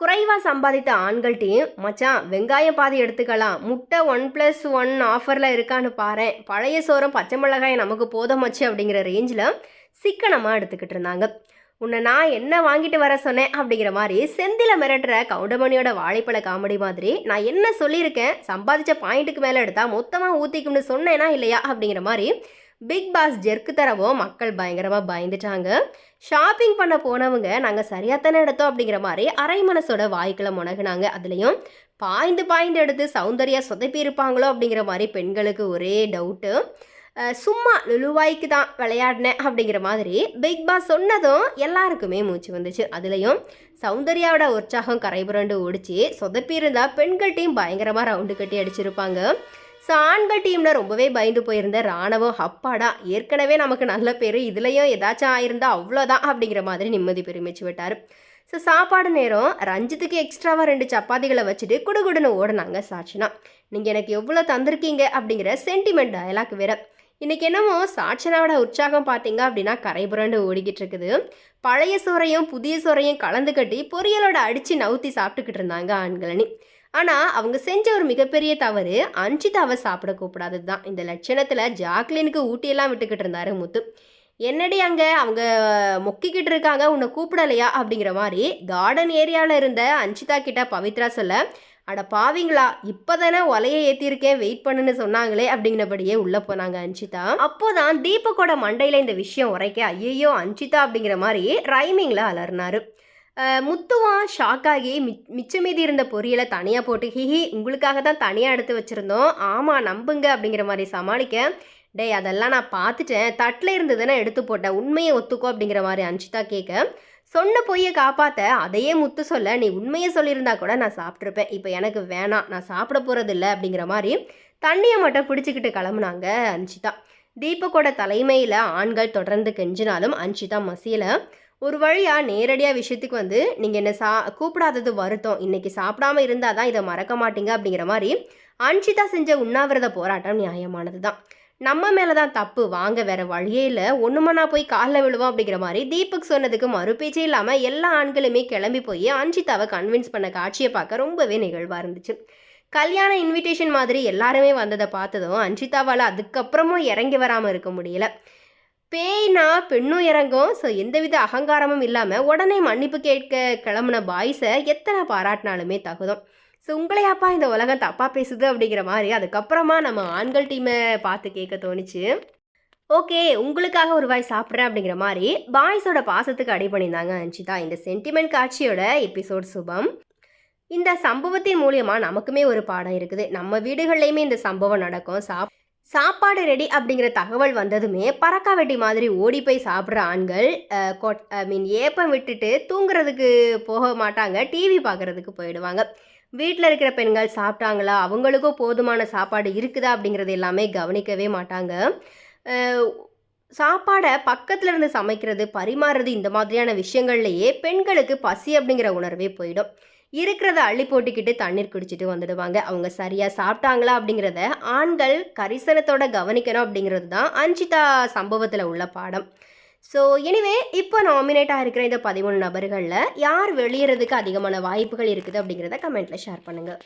குறைவாக சம்பாதித்த ஆண்கள்ட்டையும் மச்சான் வெங்காயம் பாதி எடுத்துக்கலாம். முட்டை ஒன் ப்ளஸ் ஒன் ஆஃபரில் இருக்கான்னு பாரேன். பழைய சோறும் பச்சை மிளகாய் நமக்கு போதமாச்சு அப்படிங்கிற ரேஞ்சில் சிக்கனமாக எடுத்துக்கிட்டு இருந்தாங்க. உன்னை நான் என்ன வாங்கிட்டு வர சொன்னேன்? அப்படிங்கிற மாதிரி செந்தில மிரட்டுற கவுண்டமணியோட வாழைப்பழ காமெடி மாதிரி நான் என்ன சொல்லியிருக்கேன்? சம்பாதிச்ச பாயிண்ட்டுக்கு மேலே எடுத்தால் மொத்தமாக ஊற்றிக்கும்னு சொன்னேனா இல்லையா? அப்படிங்கிற மாதிரி பிக் பாஸ் ஜெர்க்கு தரவும் மக்கள் பயங்கரமாக பயந்துட்டாங்க. ஷாப்பிங் பண்ண போனவங்க நாங்கள் சரியாக தானே எடுத்தோம் அப்படிங்கிற மாதிரி அரை மனசோட வாய்க்குள்ள முனகுனாங்க. அதுலேயும் பாய்ந்து பாய்ந்து எடுத்து சௌந்தர்யா சொதப்பி இருப்பாங்களோ அப்படிங்கிற மாதிரி பெண்களுக்கு ஒரே டவுட்டு சும்மா லுலுவாய்க்கு தான் விளையாடினேன் அப்படிங்கிற மாதிரி பிக் பாஸ் சொன்னதும் எல்லாருக்குமே மூச்சு வந்துச்சு. அதுலேயும் சௌந்தர்யாவோட உற்சாகம் கரைபுரண்டு ஓடிச்சு. சொதப்பி இருந்தால் பெண்கள் டீம் பயங்கரமாக ரவுண்டு கட்டி அடிச்சிருப்பாங்க. ஸோ ஆண்கள் டீமில் ரொம்பவே பயந்து போயிருந்த ராணுவம் அப்பாடா ஏற்கனவே நமக்கு நல்ல பேர் இதுலேயும் ஏதாச்சும் ஆயிருந்தா அவ்வளோதான் அப்படிங்கிற மாதிரி நிம்மதி பெருமிச்சு விட்டார் ஸோ சாப்பாடு நேரம் ரஞ்சித்துக்கு எக்ஸ்ட்ராவாக ரெண்டு சப்பாத்திகளை வச்சுட்டு குடுகுடுன்னு ஓடினாங்க சாட்சினா. நீங்கள் எனக்கு எவ்வளோ தந்திருக்கீங்க அப்படிங்கிற சென்டிமெண்ட் டயலாக் வேற. இன்றைக்கி என்னமோ சாட்சனாவோட உற்சாகம் பார்த்தீங்க அப்படின்னா கரைபுரண்டு ஓடிக்கிட்டு இருக்குது. பழைய சோறையும் புதிய சோறையும் கலந்து கட்டி பொரியலோட அடித்து நவுத்தி சாப்பிட்டுக்கிட்டு இருந்தாங்க ஆண்களனி ஆனால் அவங்க செஞ்ச ஒரு மிகப்பெரிய தவறு அஞ்சிதாவை சாப்பிட கூப்பிடாதது தான் இந்த லட்சணத்தில் ஜாக்லினுக்கு ஊட்டியெல்லாம் விட்டுக்கிட்டு இருந்தாரு முத்து. என்னடி அங்கே? அவங்க மொக்கிக்கிட்டு இருக்காங்க உன்னை கூப்பிடலையா? அப்படிங்கிற மாதிரி கார்டன் ஏரியாவில் இருந்த அஞ்சிதா கிட்ட பவித்ரா சொல்ல அட பாவிங்களா இப்போதானே ஒலையை ஏற்றிருக்கேன் வெயிட் பண்ணுன்னு சொன்னாங்களே அப்படிங்கிறபடியே உள்ளே போனாங்க அஞ்சிதா. அப்போதான் தீபக்கோட மண்டையில் இந்த விஷயம் உரைக்க ஐயையோ அஞ்சிதா அப்படிங்கிற மாதிரி ரைமிங்கில் அலர்னாரு முத்துவான் ஷாக் ஆகி மி மிச்சம் மீதி இருந்த பொரியலை தனியாக போட்டு ஹிஹி உங்களுக்காக தான் தனியாக எடுத்து வச்சுருந்தோம். ஆமாம் நம்புங்க அப்படிங்கிற மாதிரி சமாளிக்க டேய் அதெல்லாம் நான் பார்த்துட்டேன் தட்டில் இருந்ததுன்னா எடுத்து போட்டேன். உண்மையை ஒத்துக்கோ அப்படிங்கிற மாதிரி அஞ்சிதா கேட்க சொன்ன பொய்யை காப்பாற்ற அதையே முத்து சொல்ல. நீ உண்மையை சொல்லியிருந்தா கூட நான் சாப்பிட்ருப்பேன் இப்போ எனக்கு வேணாம். நான் சாப்பிட போகிறது இல்லை அப்படிங்கிற மாதிரி தண்ணியை மட்டும் பிடிச்சிக்கிட்டு கிளம்புனாங்க அஞ்சிதா தீபக்கோட தலைமையில் ஆண்கள் தொடர்ந்து கெஞ்சினாலும் அஞ்சிதா மசியலை. ஒரு வழியாக நேரடியாக விஷயத்துக்கு வந்து நீங்கள் என்ன சா கூப்பிடாதது வருத்தம். இன்றைக்கி சாப்பிடாம இருந்தால் தான் இதை மறக்க மாட்டீங்க அப்படிங்கிற மாதிரி அன்ஷிதா செஞ்ச உண்ணாவிரத போராட்டம் நியாயமானது தான். நம்ம மேலே தான் தப்பு வாங்க வேற வழியே இல்லை. ஒன்றுமனா போய் காலில் விழுவோம் அப்படிங்கிற மாதிரி தீபக் சொன்னதுக்கு மறுபேச்சே இல்லாமல் எல்லா ஆண்களுமே கிளம்பி போய் அன்ஷிதாவை கன்வின்ஸ் பண்ண காட்சியை பார்க்க ரொம்பவே நிகழ்வாக இருந்துச்சு. கல்யாண இன்விடேஷன் மாதிரி எல்லாருமே வந்ததை பார்த்ததும் அன்ஷிதாவால் அதுக்கப்புறமும் இறங்கி வராமல் இருக்க முடியல. பேய்னா பெண்ணும் இறங்கும். ஸோ எந்தவித அகங்காரமும் இல்லாமல் உடனே மன்னிப்பு கேட்க கிளம்புன பாய்ஸை எத்தனை பாராட்டினாலுமே தகுதும். ஸோ உங்களையாப்பா இந்த உலகம் தப்பாக பேசுது அப்படிங்கிற மாதிரி அதுக்கப்புறமா நம்ம ஆண்கள் டீமை பார்த்து கேட்க தோணுச்சு. ஓகே உங்களுக்காக ஒரு வாய் சாப்பிட்றேன் அப்படிங்கிற மாதிரி பாய்ஸோட பாசத்துக்கு அடி பண்ணியிருந்தாங்க அஞ்சிதா. இந்த சென்டிமெண்ட் காட்சியோட எபிசோட் சுபம். இந்த சம்பவத்தின் மூலியமாக நமக்குமே ஒரு பாடம் இருக்குது. நம்ம வீடுகள்லையுமே இந்த சம்பவம் நடக்கும். சாப் சாப்பாடு ரெடி அப்படிங்கிற தகவல் வந்ததுமே பறக்கா வெட்டி மாதிரி ஓடி போய் சாப்பிட்ற ஆண்கள் ஐ மீன் ஏப்பம் விட்டுட்டு தூங்குறதுக்கு போக மாட்டாங்க. டிவி பார்க்குறதுக்கு போயிடுவாங்க. வீட்டில் இருக்கிற பெண்கள் சாப்பிட்டாங்களா? அவங்களுக்கும் போதுமான சாப்பாடு இருக்குதா? அப்படிங்கிறது எல்லாமே கவனிக்கவே மாட்டாங்க. சாப்பாடை பக்கத்தில் இருந்து சமைக்கிறது பரிமாறுறது இந்த மாதிரியான விஷயங்கள்லையே பெண்களுக்கு பசி அப்படிங்கிற உணர்வே போயிடும். இருக்கிறத அள்ளி போட்டுக்கிட்டு தண்ணீர் குடிச்சிட்டு வந்துடுவாங்க. அவங்க சரியாக சாப்பிட்டாங்களா அப்படிங்கிறத ஆண்கள் கரிசனத்தோட கவனிக்கணும் அப்படிங்கிறது தான் அஞ்சிதா சம்பவத்தில் உள்ள பாடம். ஸோ எனிவே இப்போ நாமினேட்டாக இருக்கிற இந்த பதிமூணு நபர்களில் யார் வெளியேறதுக்கு அதிகமான வாய்ப்புகள் இருக்குது அப்படிங்கிறத கமெண்ட்டில் ஷேர் பண்ணுங்கள்